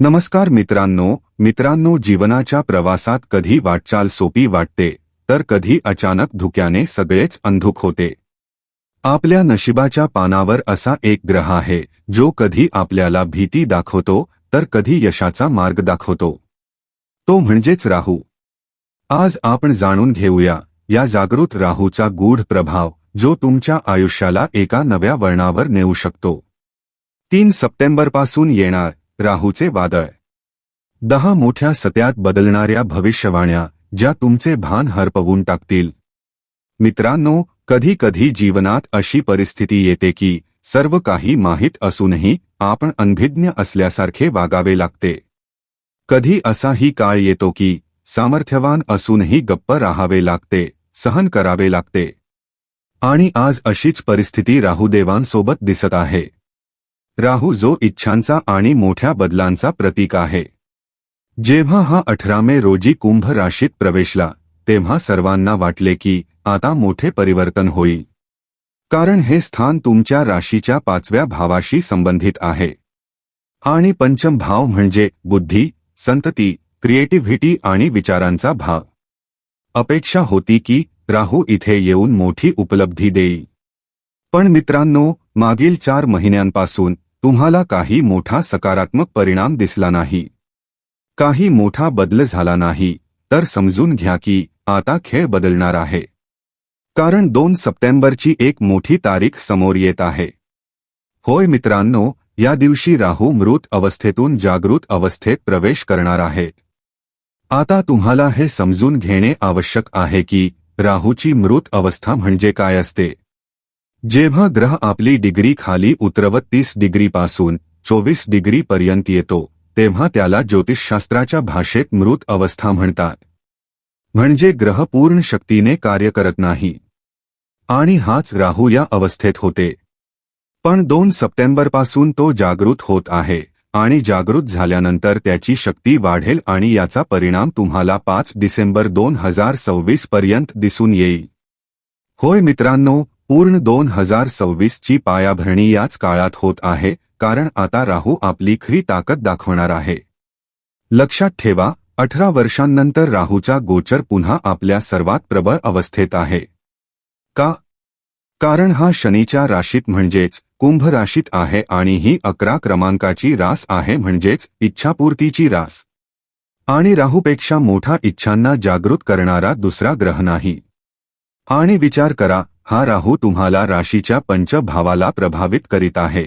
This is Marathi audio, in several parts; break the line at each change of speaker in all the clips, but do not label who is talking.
नमस्कार मित्रांनो मित्रांनो जीवनाच्या प्रवासात कधी वाटचाल सोपी वाटते तर कधी अचानक धुक्याने सगळेच अंधुक होते. आपल्या नशिबाच्या पानावर असा एक ग्रह आहे जो कधी आपल्याला भीती दाखवतो तर कधी यशाचा मार्ग दाखवतो. तो म्हणजेच राहू. आज आपण जाणून घेऊया या जागृत राहूचा गूढ प्रभाव जो तुमच्या आयुष्याला एका नव्या वळणावर नेऊ शकतो. तीन सप्टेंबरपासून येणार राहूचे वादळ दहा मोठ्या सत्यात बदलणाऱ्या भविष्यवाण्या ज्या तुमचे भान हरपवून टाकतील. मित्रांनो कधी कधी जीवनात अशी परिस्थिती येते की सर्व काही माहीत असूनही आपण अनभिज्ञ असल्यासारखे वागावे लागते. कधी असाही काळ येतो की सामर्थ्यवान असूनही गप्प राहावे लागते सहन करावे लागते. आणि आज अशीच परिस्थिती राहुदेवांसोबत दिसत आहे. राहू जो इच्छांचा आणि मोठ्या बदलांचा प्रतीक आहे. जेव्हा हा अठरा मे रोजी कुंभ राशीत प्रवेशला तेव्हा सर्वांना वाटले की आता मोठे परिवर्तन होईल. कारण हे स्थान तुमच्या राशीच्या पाचव्या भावाशी संबंधित आहे. आणि पंचम भाव म्हणजे बुद्धी संतती क्रिएटिव्हिटी आणि विचारांचा भाव अपेक्षा होती की राहू इथे येऊन मोठी उपलब्धी देई पण मित्रांनो मागील चार महिन्यांपासून तुम्हाला काही मोठा सकारात्मक परिणाम दिसला नाही. काही मोठा बदल झाला नाही, तर समजून घ्या की आता खेळ बदलणार आहे. कारण दोन सप्टेंबरची एक मोठी तारीख समोर येत आहे. होय मित्रांनो, या दिवशी राहू मृत अवस्थेतून जागृत अवस्थेत प्रवेश करणार आहेत आता तुम्हाला हे समजून घेणे आवश्यक आहे की राहूची मृत अवस्था म्हणजे काय असते? जेव्हा ग्रह आपली डिग्री खाली उतरवत तीस डिग्रीपासून चोवीस डिग्रीपर्यंत येतो तेव्हा त्याला ज्योतिषशास्त्राच्या भाषेत मृत अवस्था म्हणतात. म्हणजे ग्रह पूर्ण शक्तीने कार्य करत नाही. आणि हाच राहू या अवस्थेत होते. पण दोन सप्टेंबरपासून तो जागृत होत आहे आणि जागृत झाल्यानंतर त्याची शक्ती वाढेल आणि याचा परिणाम तुम्हाला पाच डिसेंबर दोन हजार सव्वीस पर्यंत दिसून येईल. होय मित्रांनो पूर्ण दोन हजार सव्वीस ची पायाभरणी याच काळात होत आहे कारण आता राहू आपली खरी ताकद दाखवणार आहे. लक्षात ठेवा अठरा वर्षांनंतर राहूचा गोचर पुन्हा आपल्या सर्वात प्रबळ अवस्थेत आहे. का? कारण हा शनीच्या राशीत म्हणजेच कुंभ राशीत आहे आणि ही अकरा क्रमांकाची रास आहे म्हणजेच इच्छापूर्तीची रास. आणि राहूपेक्षा मोठा इच्छांना जागृत करणारा दुसरा ग्रह नाही. आणि विचार करा हा राहू तुम्हाला राशीच्या पंचभावाला प्रभावित करीत आहे.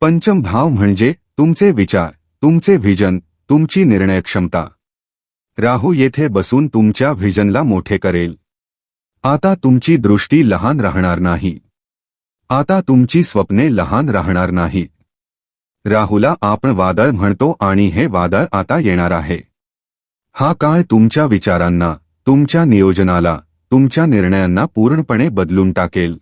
पंचम भाव म्हणजे तुमचे विचार तुमचे व्हिजन तुमची निर्णयक्षमता. राहू येथे बसून तुमच्या व्हिजनला मोठे करेल. आता तुमची दृष्टी लहान राहणार नाही. आता तुमची स्वप्ने लहान राहणार नाहीत राहुला आपण वादळ म्हणतो आणि हे वादळ आता येणार आहे. हा काळ तुमच्या विचारांना तुमच्या नियोजनाला तुमच्या निर्णयांना पूर्णपणे बदलून टाकेल.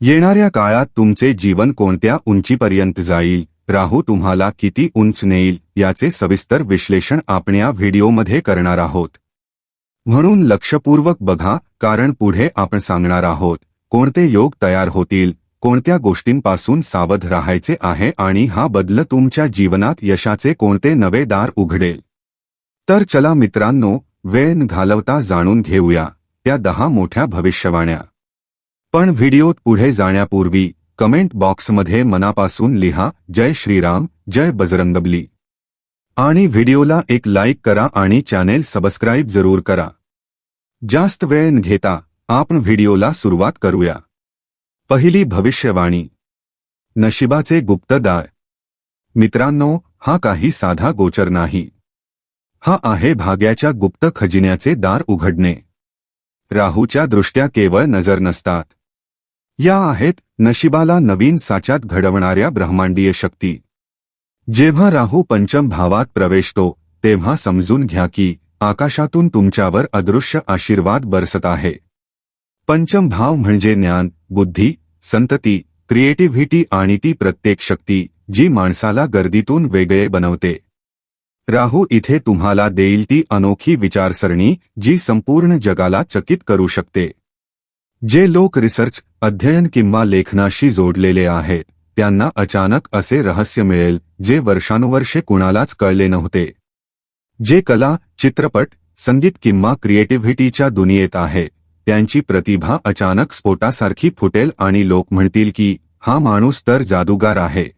येणाऱ्या काळात तुमचे जीवन कोणत्या उंचीपर्यंत जाईल? राहू तुम्हाला किती उंच नेईल? याचे सविस्तर विश्लेषण आपण या व्हिडिओमध्ये करणार आहोत. म्हणून लक्षपूर्वक बघा कारण पुढे आपण सांगणार आहोत कोणते योग तयार होतील कोणत्या गोष्टींपासून सावध राहायचे आहे आणि हा बदल तुमच्या जीवनात यशाचे कोणते नवे दार उघडेल. तर चला मित्रांनो वेळ घालवता जाणून घेऊया. त्या दहा मोठ्या भविष्यवाण्या. पण व्हिडिओत पुढे जाण्यापूर्वी कमेंट बॉक्समध्ये मनापासून लिहा जय श्रीराम जय बजरंगबली. आणि व्हिडिओला एक लाईक करा आणि चॅनेल सबस्क्राईब जरूर करा. जास्त वेळ न घेता आपण व्हिडिओला सुरुवात करूया. पहिली भविष्यवाणी. नशिबाचे गुप्तदाय मित्रांनो हा काही साधा गोचर नाही. हा आहे भाग्याच्या गुप्त खजिन्याचे दार उघडणे. राहूच्या दृष्ट्या केवळ नजर नसतात. या आहेत नशिबाला नवीन साच्यात घडवणाऱ्या ब्रह्मांडीय शक्ती. जेव्हा राहू पंचम भावात प्रवेशतो तेव्हा समजून घ्या की आकाशातून तुमच्यावर अदृश्य आशीर्वाद बरसत आहे. पंचम भाव म्हणजे ज्ञान बुद्धी संतती क्रिएटिव्हिटी आणि ती प्रत्येक शक्ती जी माणसाला गर्दीतून वेगळे बनवते. राहू इथे तुम्हाला देईल ती अनोखी विचारसरणी जी संपूर्ण जगाला चकित करू शकते. जे लोक रिसर्च अध्ययन किंवा लेखनाशी जोडलेले आहेत त्यांना अचानक असे रहस्य मिळेल जे वर्षानुवर्षे कुणालाच कळले नव्हते. जे कला चित्रपट संगीत किंवा क्रिएटिव्हिटीच्या दुनियेत आहे त्यांची प्रतिभा अचानक स्फोटासारखी फुटेल आणि लोक म्हणतील की हा माणूस तर जादूगार आहे.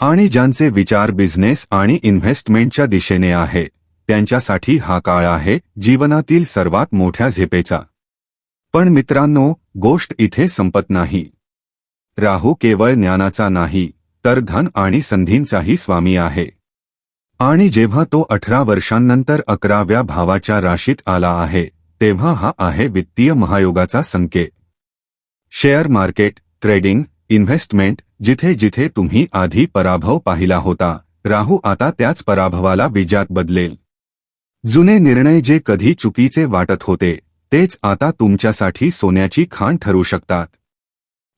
आणि ज्यांचे विचार बिझनेस आणि इन्व्हेस्टमेंटच्या दिशेने आहे त्यांच्यासाठी हा काळ आहे जीवनातील सर्वात मोठ्या झेपेचा. पण मित्रांनो गोष्ट इथे संपत नाही. राहू केवळ ज्ञानाचा नाही तर धन आणि संधींचाही स्वामी आहे. आणि जेव्हा तो अठरा वर्षांनंतर अकराव्या भावाच्या राशीत आला आहे तेव्हा हा आहे वित्तीय महायोगाचा संकेत. शेअर मार्केट ट्रेडिंग इन्व्हेस्टमेंट जिथे जिथे तुम्ही आधी पराभव पाहिला होता राहू आता त्याच पराभवाला विजात बदलेल. जुने निर्णय जे कधी चुकीचे वाटत होते तेच आता तुमच्यासाठी सोन्याची खाण ठरू शकतात.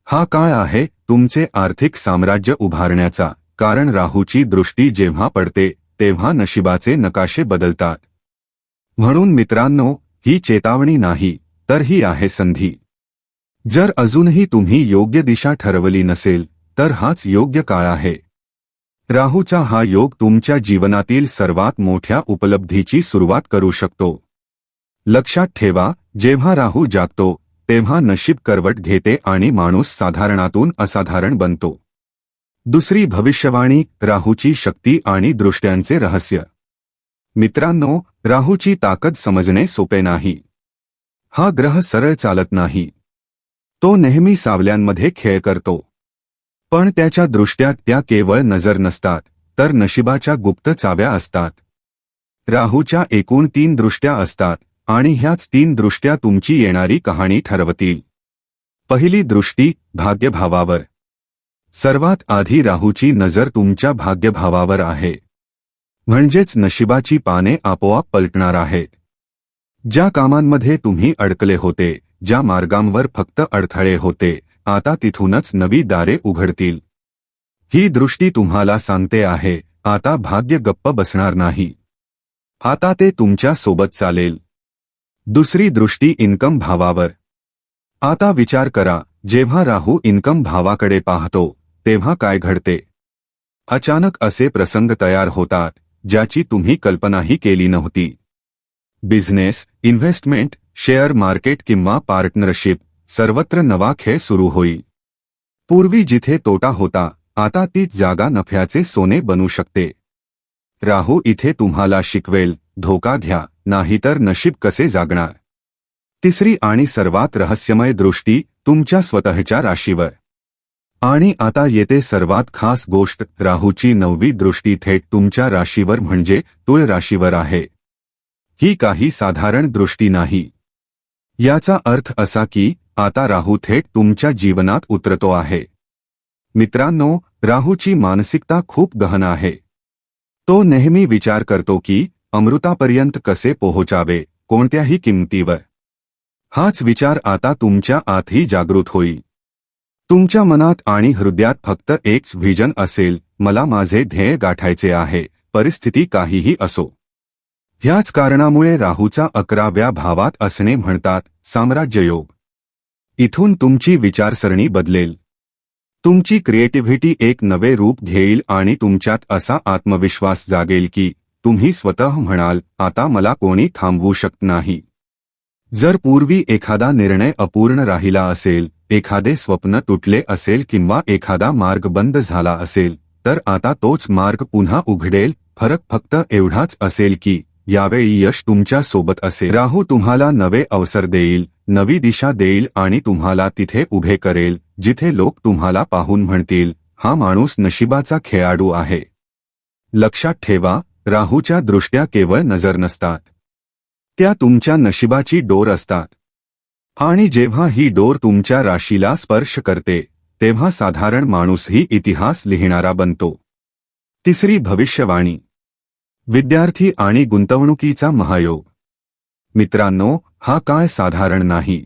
हा काळ आहे तुमचे आर्थिक साम्राज्य उभारण्याचा कारण राहूची दृष्टी जेव्हा पडते तेव्हा नशिबाचे नकाशे बदलतात. म्हणून मित्रांनो ही चेतावणी नाही तर ही आहे संधी. जर अजूनही तुम्ही योग्य दिशा ठरवली नसेल तर हाच योग्य काळ आहे. राहूचा हा योग तुमच्या जीवनातील सर्वात मोठ्या उपलब्धीची सुरुवात करू शकतो. लक्षात ठेवा जेव्हा राहू जागतो तेव्हा नशीब करवट घेते आणि माणूस साधारणातून असाधारण बनतो. दुसरी भविष्यवाणी राहूची शक्ती आणि दृष्ट्यांचे रहस्य. मित्रांनो राहूची ताकद समजणे सोपे नाही. हा ग्रह सरळ चालत नाही. तो नेहमी सावल्यांमध्ये खेळ करतो. पण त्याच्या दृष्ट्या त्या केवळ नजर नसतात तर नशिबाच्या गुप्त चाव्या असतात. राहूच्या एकूण तीन दृष्ट्या असतात आणि ह्याच तीन दृष्ट्या तुमची येणारी कहाणी ठरवतील. पहिली दृष्टी भाग्यभावावर. सर्वात आधी राहूची नजर तुमच्या भाग्यभावावर आहे. म्हणजेच नशिबाची पाने आपोआप पलटणार आहेत. ज्या कामांमध्ये तुम्ही अडकले होते ज्या मार्गांवर फक्त अडथळे होते आता तिथूनच नवी दारे उघडतील. ही दृष्टी तुम्हाला सांगते आहे आता भाग्य गप्प बसणार नाही. आता ते तुमच्यासोबत चालेल. दुसरी दृष्टी इन्कम भावावर. आता विचार करा जेव्हा राहू इन्कम भावाकडे पाहतो तेव्हा काय घडते? अचानक असे प्रसंग तयार होतात ज्याची तुम्ही कल्पनाही केली नव्हती. बिझनेस इन्व्हेस्टमेंट शेअर मार्केट किंवा पार्टनरशिप सर्वत्र नवा खेळ सुरू होईल पूर्वी जिथे तोटा होता आता तीच जागा नफ्याचे सोने बनू शकते. राहू इथे तुम्हाला शिकवेल धोका घ्या नाहीतर नशीब कसे जागणार? तिसरी आणि सर्वात रहस्यमय दृष्टी तुमच्या स्वतःच्या राशीवर. आणि आता येते सर्वात खास गोष्ट राहूची नववी दृष्टी थेट तुमच्या राशीवर म्हणजे तुळ राशीवर आहे. ही काही साधारण दृष्टी नाही. याचा अर्थ असा की आता राहू थेट तुमच्या जीवनात उतरतो आहे. मित्रांनो राहूची मानसिकता खूप गहन आहे. तो नेहमी विचार करतो की अमृतापर्यंत कसे पोहोचावे कोणत्याही किंमतीवर. हाच विचार आता तुमच्या आतही जागृत होईल तुमच्या मनात आणि हृदयात फक्त एकच व्हिजन असेल मला माझे ध्येय गाठायचे आहे परिस्थिती काहीही असो. ह्याच कारणामुळे राहूचा अकराव्या भावात असणे म्हणतात साम्राज्ययोग. इथून तुमची विचारसरणी बदलेल. तुमची क्रिएटिव्हिटी एक नवे रूप घेईल आणि तुमच्यात असा आत्मविश्वास जागेल की तुम्ही स्वतः म्हणाल आता मला कोणी थांबवू शकत नाही. जर पूर्वी एखादा निर्णय अपूर्ण राहिला असेल एखादे स्वप्न तुटले असेल किंवा एखादा मार्ग बंद झाला असेल तर आता तोच मार्ग पुन्हा उघडेल फरक फक्त एवढाच असेल की यावेळी यश तुमच्यासोबत असेल राहू तुम्हाला नवे अवसर देईल नवी दिशा देईल आणि तुम्हाला तिथे उभे करेल जिथे लोक तुम्हाला पाहून म्हणतील हा माणूस नशिबाचा खेळाडू आहे. लक्षात ठेवा राहूच्या दृष्ट्या केवळ नजर नसतात. त्या तुमच्या नशिबाची डोर असतात. आणि जेव्हा ही डोर तुमच्या राशीला स्पर्श करते तेव्हा साधारण माणूसही इतिहास लिहिणारा बनतो. तिसरी भविष्यवाणी. विद्यार्थी आणि गुंतवणुकीचा महायोग. मित्रांनो हा काय साधारण नाही.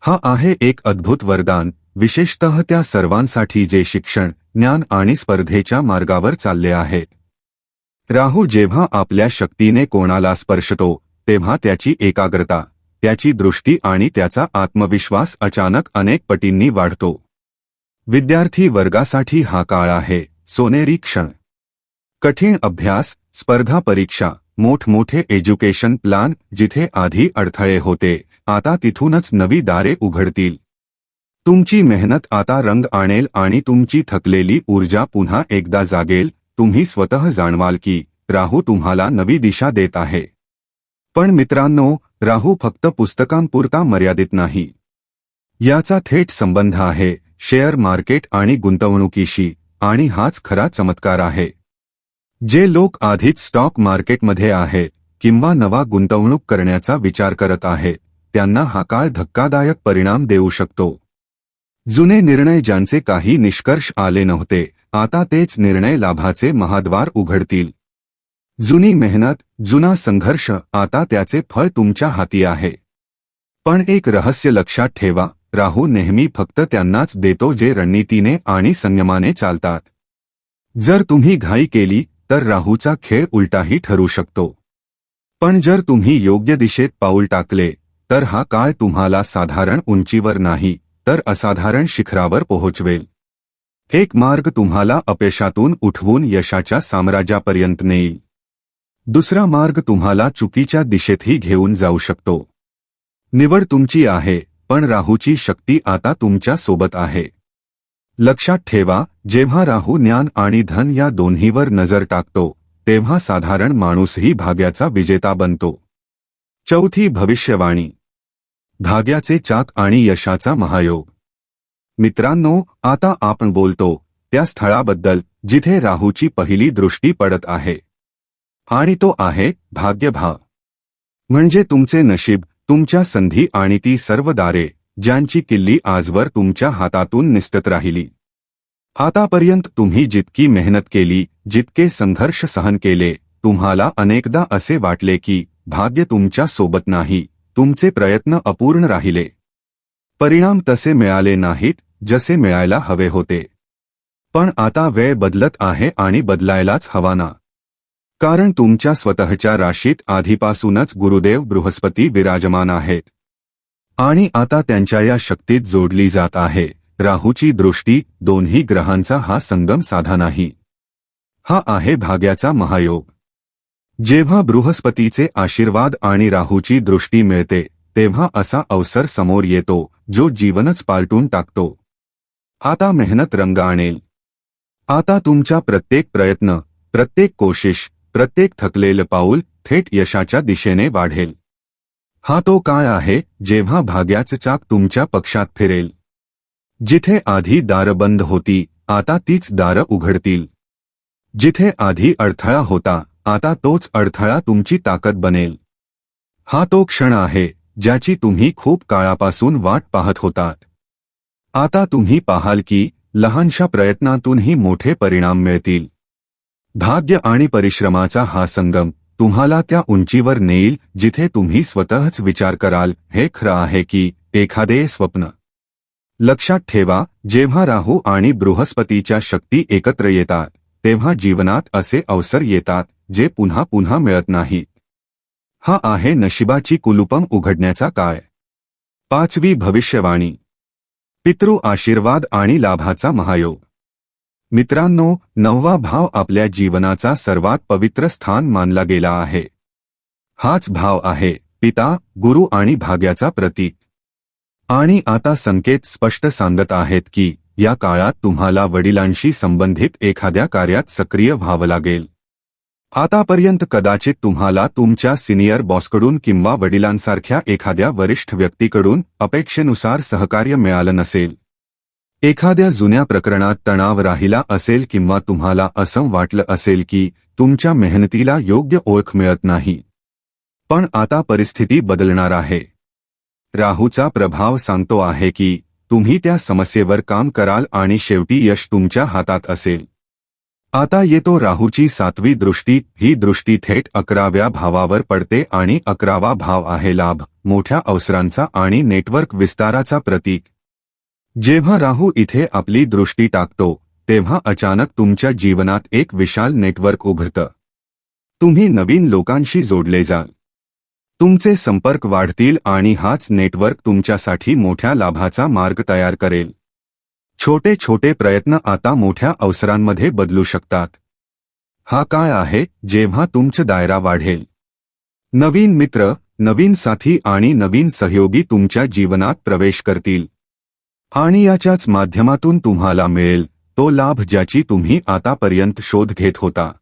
हा आहे एक अद्भुत वरदान विशेषतः त्या सर्वांसाठी जे शिक्षण ज्ञान आणि स्पर्धेच्या मार्गावर चालले आहेत. राहू जेव्हा आपल्या शक्तीने कोणाला स्पर्शतो तेव्हा त्याची एकाग्रता त्याची दृष्टी आणि त्याचा आत्मविश्वास अचानक अनेक पटींनी वाढतो. विद्यार्थी वर्गासाठी हा काळ आहे सोनेरी क्षण. कठीण अभ्यास स्पर्धा परीक्षा मोठमोठे एज्युकेशन प्लान जिथे आधी अडथळे होते आता तिथूनच नवी दारे उघडतील. तुमची मेहनत आता रंग आणेल आणि तुमची थकलेली ऊर्जा पुन्हा एकदा जागेल तुम्ही स्वतः जाणवाल की राहू तुम्हाला नवी दिशा देत आहे. पण मित्रांनो राहू फक्त पुस्तकांपुरता मर्यादित नाही. याचा थेट संबंध आहे शेअर मार्केट आणि गुंतवणुकीशी आणि हाच खरा चमत्कार आहे. जे लोक आधीच स्टॉक मार्केटमध्ये आहेत किंवा नवा गुंतवणूक करण्याचा विचार करत आहेत त्यांना हा काळ धक्कादायक परिणाम देऊ शकतो. जुने निर्णय ज्यांचे काही निष्कर्ष आले नव्हते आता तेच निर्णय लाभाचे महाद्वार उघडतील. जुनी मेहनत जुना संघर्ष आता त्याचे फळ तुमच्या हाती आहे. पण एक रहस्य लक्षात ठेवा राहू नेहमी फक्त त्यांनाच देतो जे रणनीतीने आणि संयमाने चालतात. जर तुम्ही घाई केली तर राहूचा खेळ उलटाही ठरू शकतो. पण जर तुम्ही योग्य दिशेत पाऊल टाकले तर हा काळ तुम्हाला साधारण उंचीवर नाही तर असाधारण शिखरावर पोहोचवेल. एक मार्ग तुम्हाला अपयशातून उठवून यशाच्या साम्राज्यापर्यंत नेईल. दुसरा मार्ग तुम्हाला चुकीच्या दिशेतही घेऊन जाऊ शकतो. निवड तुमची आहे पण राहूची शक्ती आता तुमच्यासोबत आहे. लक्षात ठेवा जेव्हा राहू ज्ञान आणि धन या दोन्हीवर नजर टाकतो तेव्हा साधारण माणूसही भाग्याचा विजेता बनतो. चौथी भविष्यवाणी. भाग्याचे चाक आणि यशाचा महायोग. मित्रांनो आता आपण बोलतो त्या स्थळाबद्दल जिथे राहूची पहिली दृष्टी पडत आहे. आणि तो आहे भाग्यभाव. म्हणजे तुमचे नशीब तुमच्या संधी आणि ती सर्व दारे ज्यांची किल्ली आजवर तुमच्या हातातून निसटत राहिली. आतापर्यंत तुम्ही जितकी मेहनत केली जितके संघर्ष सहन केले तुम्हाला अनेकदा असे वाटले की भाग्य तुमच्यासोबत नाही तुमचे प्रयत्न अपूर्ण राहिले. परिणाम तसे मिळाले नाहीत जसे मिळायला हवे होते. पण आता वेळ बदलत आहे आणि बदलायलाच हवा ना. कारण तुमच्या स्वतःच्या राशीत आधीपासूनच गुरुदेव बृहस्पती विराजमान आहेत. आणि आता त्यांच्या या शक्तीत जोडली जात आहे. राहूची दृष्टी दोन्ही ग्रहांचा हा संगम साधा नाही. हा आहे भाग्याचा महायोग. जेव्हा बृहस्पतीचे आशीर्वाद आणि राहूची दृष्टी मिळते तेव्हा असा अवसर समोर येतो जो जीवनच पालटून टाकतो. आता मेहनत रंग आणेल. आता तुमचा प्रत्येक प्रयत्न प्रत्येक कोशिश प्रत्येक थकलेलं पाऊल थेट यशाच्या दिशेने वाढेल. हा तो काय आहे जेव्हा भाग्याचं चाक तुमच्या पक्षात फिरेल. जिथे आधी दारं बंद होती आता तीच दारं उघडतील. जिथे आधी अडथळा होता आता तोच अडथळा तुमची ताकद बनेल. हा तो क्षण आहे ज्याची तुम्ही खूप काळापासून वाट पाहत होतात. आता तुम्ही पाहाल की लहानशा प्रयत्नातूनही मोठे परिणाम मिळतील. भाग्य आणि परिश्रमाचा हा संगम तुम्हाला त्या उंचीवर नेईल जिथे तुम्ही स्वतःच विचार कराल हे खरं आहे की एखादे स्वप्न लक्षात ठेवा जेव्हा राहू आणि बृहस्पतीच्या शक्ती एकत्र येतात तेव्हा जीवनात असे अवसर येतात जे पुन्हा पुन्हा मिळत नाहीत. हा आहे नशिबाची कुलुपम उघडण्याचा काय पाचवी भविष्यवाणी. पितृ आशीर्वाद आणि लाभाचा महायोग. मित्रांनो नववा भाव आपल्या जीवनाचा सर्वात पवित्र स्थान मानला गेला आहे. हाच भाव आहे पिता गुरु आणि भाग्याचा प्रतीक. आणि आता संकेत स्पष्ट सांगत आहेत की या काळात तुम्हाला वडिलांशी संबंधित एखाद्या कार्यात सक्रिय व्हावं लागेल. आतापर्यंत कदाचित तुम्हाला तुमच्या सिनियर बॉसकडून किंवा वडिलांसारख्या एखाद्या वरिष्ठ व्यक्तीकडून अपेक्षेनुसार सहकार्य मिळालं नसेल. एखाद्या जुन्या प्रकरणात तणाव राहिला असेल किंवा तुम्हाला असं वाटलं असेल की तुमच्या मेहनतीला योग्य ओळख मिळत नाही. पण आता परिस्थिती बदलणार आहे. राहूचा प्रभाव सांगतो आहे की तुम्ही त्या समस्येवर काम कराल आणि शेवटी यश तुमच्या हातात असेल. आता येतो राहूची सातवी दृष्टी ही दृष्टी थेट अकराव्या भावावर पडते आणि अकरावा भाव आहे लाभ मोठ्या अवसरांचा आणि नेटवर्क विस्ताराचा प्रतीक. जेव्हा राहू इथे आपली दृष्टी टाकतो तेव्हा अचानक तुमच्या जीवनात एक विशाल नेटवर्क उघडतं. तुम्ही नवीन लोकांशी जोडले जाल. तुमचे संपर्क वाढतील आणि हाच नेटवर्क तुमच्यासाठी मोठ्या लाभाचा मार्ग तयार करेल. छोटे छोटे प्रयत्न आता मोठ्या अवसरांमध्ये बदलू शकतात. हा काय आहे जेव्हा तुमचं दायरा वाढेल? नवीन मित्र नवीन साथी आणि नवीन सहयोगी तुमच्या जीवनात प्रवेश करतील. आणि याच्याच माध्यमातून तुम्हाला मिळेल तो लाभ ज्याची तुम्ही आतापर्यंत शोध घेत होता.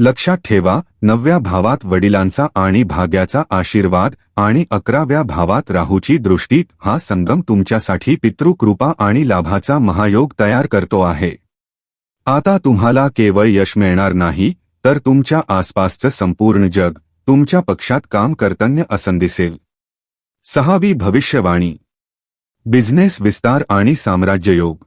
लक्षात ठेवा नवव्या भावात वडिलांचा आणि भाग्याचा आशीर्वाद आणि अकराव्या भावात राहूची दृष्टी हा संगम तुमच्यासाठी पितृकृपा आणि लाभाचा महायोग तयार करतो आहे. आता तुम्हाला केवळ यश मिळणार नाही तर तुमच्या आसपासचं संपूर्ण जग तुमच्या पक्षात काम करतन्य असन दिसेल सहावी भविष्यवाणी. बिझनेस विस्तार आणि साम्राज्ययोग.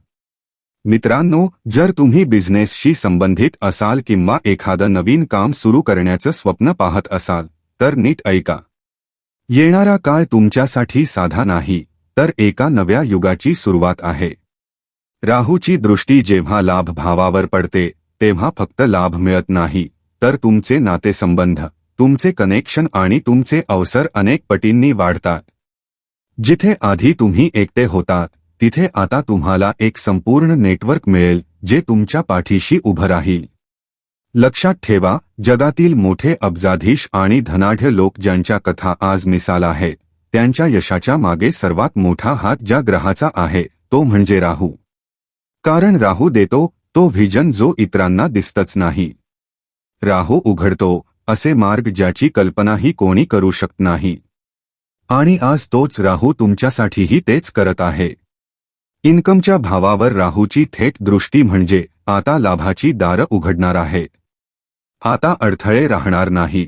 मित्रांनो जर तुम्ही बिझनेसशी संबंधित असाल किंवा एखादं नवीन काम सुरू करण्याचं स्वप्न पाहत असाल तर नीट ऐका. येणारा काळ तुमच्यासाठी साधा नाही तर एका नव्या युगाची सुरुवात आहे. राहूची दृष्टी जेव्हा लाभ भावावर पडते तेव्हा फक्त लाभ मिळत नाही तर तुमचे नातेसंबंध तुमचे कनेक्शन आणि तुमचे अवसर अनेक पटींनी वाढतात. जिथे आधी तुम्ही एकटे होतात तिथे आता तुम्हाला एक संपूर्ण नेटवर्क मिळेल जे तुमच्या पाठीशी उभं राहील. लक्षात ठेवा जगातील मोठे अब्जाधीश आणि धनाढ्य लोक ज्यांच्या कथा आज मिसाल आहेत त्यांच्या यशाच्या मागे सर्वात मोठा हात ज्या ग्रहाचा आहे तो म्हणजे राहू. कारण राहू देतो तो व्हिजन जो इतरांना दिसतच नाही. राहू उघडतो असे मार्ग ज्याची कल्पनाही कोणी करू शकत नाही. आणि आज तोच राहू तुमच्यासाठीही तेच करत आहे. इन्कमच्या भावावर राहूची थेट दृष्टी म्हणजे आता लाभाची दारं उघडणार आहे. आता अडथळे राहणार नाही.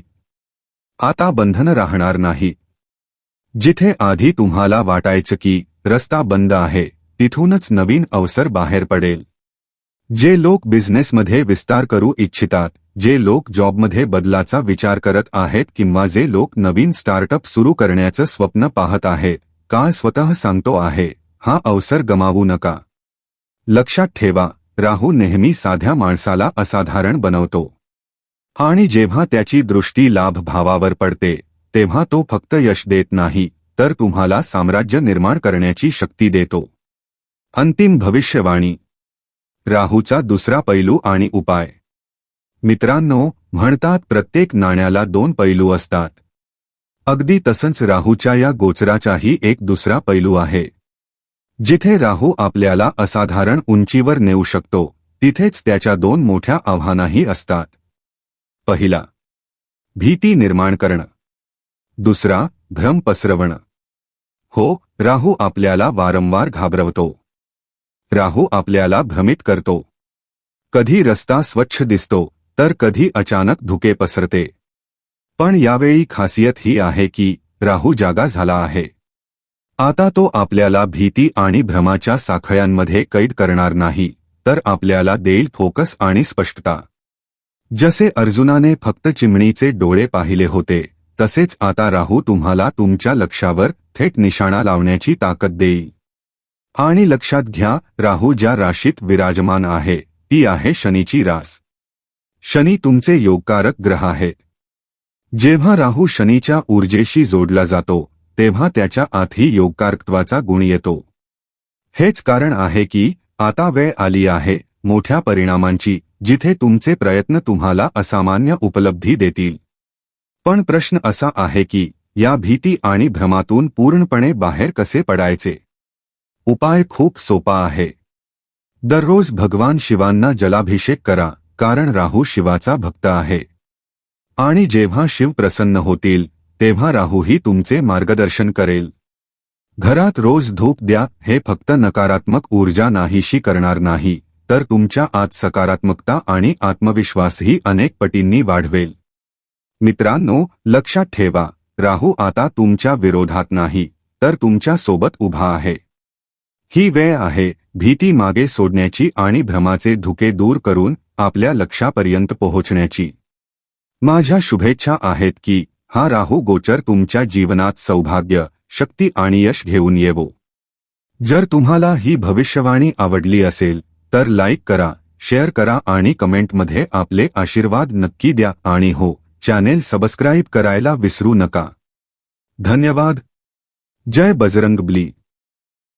आता बंधन राहणार नाही. जिथे आधी तुम्हाला वाटायचं की रस्ता बंद आहे तिथूनच नवीन अवसर बाहेर पडेल. जे लोक बिझनेसमध्ये विस्तार करू इच्छितात जे लोक जॉबमध्ये बदलाचा विचार करत आहेत किंवा जे लोक नवीन स्टार्टअप सुरू करण्याचं स्वप्न पाहत आहेत काळ स्वतः सांगतो आहे? हा अवसर गमावू नका. लक्षात ठेवा राहू नेहमी साध्या माणसाला असाधारण बनवतो. आणि जेव्हा त्याची दृष्टी लाभ भावावर पडते तेव्हा तो फक्त यश देत नाही तर तुम्हाला साम्राज्य निर्माण करण्याची शक्ती देतो. अंतिम भविष्यवाणी. राहूचा दुसरा पैलू आणि उपाय. मित्रांनो म्हणतात प्रत्येक नाण्याला दोन पैलू असतात. अगदी तसंच राहूच्या या गोचराचाही एक दुसरा पैलू आहे. जिथे राहू आपल्याला असाधारण उंचीवर नेऊ शकतो तिथेच त्याच्या दोन मोठ्या आव्हानाही असतात. पहिला भीती निर्माण करणं. दुसरा भ्रम पसरवणं. हो राहू आपल्याला वारंवार घाबरवतो. राहू आपल्याला भ्रमित करतो. कधी रस्ता स्वच्छ दिसतो तर कधी अचानक धुके पसरते. पण यावेळी खासियत ही आहे की राहू जागा झाला आहे. आता तो आपल्याला भीती आणि भ्रमाच्या साखळ्यांमध्ये कैद करणार नाही तर आपल्याला देईल फोकस आणि स्पष्टता. जसे अर्जुनाने फक्त चिमणीचे डोळे पाहिले होते तसेच आता राहू तुम्हाला तुमच्या लक्षावर थेट निशाणा लावण्याची ताकद देईल आणि लक्षात घ्या राहू ज्या राशीत विराजमान आहे ती आहे शनीची रास. शनी तुमचे योगकारक ग्रह आहेत जेव्हा राहू शनीच्या ऊर्जेशी जोडला जातो तेव्हा त्याच्या आतही योगकारकत्वाचा गुण येतो. हेच कारण आहे की आता वेळ आली आहे मोठ्या परिणामांची जिथे तुमचे प्रयत्न तुम्हाला असामान्य उपलब्धी देतील. पण प्रश्न असा आहे की या भीती आणि भ्रमातून पूर्णपणे बाहेर कसे पडायचे? उपाय खूप सोपा आहे. दररोज भगवान शिवांना जलाभिषेक करा कारण राहू शिवाचा भक्त आहे. आणि जेव्हा शिव प्रसन्न होतील तेव्हा राहूही तुमचे मार्गदर्शन करेल. घरात रोज धूप द्या हे फक्त नकारात्मक ऊर्जा नाहीशी करणार नाही तर तुमच्या आत सकारात्मकता आणि आत्मविश्वासही अनेक पटींनी वाढवेल. मित्रांनो लक्षात ठेवा राहू आता तुमच्या विरोधात नाही तर तुमच्यासोबत उभा आहे. ही वेळ आहे भीती मागे सोडण्याची आणि भ्रमाचे धुके दूर करून आपल्या लक्षापर्यंत पोहोचण्याची. माझ्या शुभेच्छा आहेत की हा राहू गोचर तुमच्या जीवनात सौभाग्य शक्ती आणि यश घेऊन येवो. जर तुम्हाला ही भविष्यवाणी आवडली असेल तर लाईक करा शेअर करा आणि कमेंटमध्ये आपले आशीर्वाद नक्की द्या आणि हो चॅनेल सबस्क्राईब करायला विसरू नका. धन्यवाद. जय बजरंग ब्ली.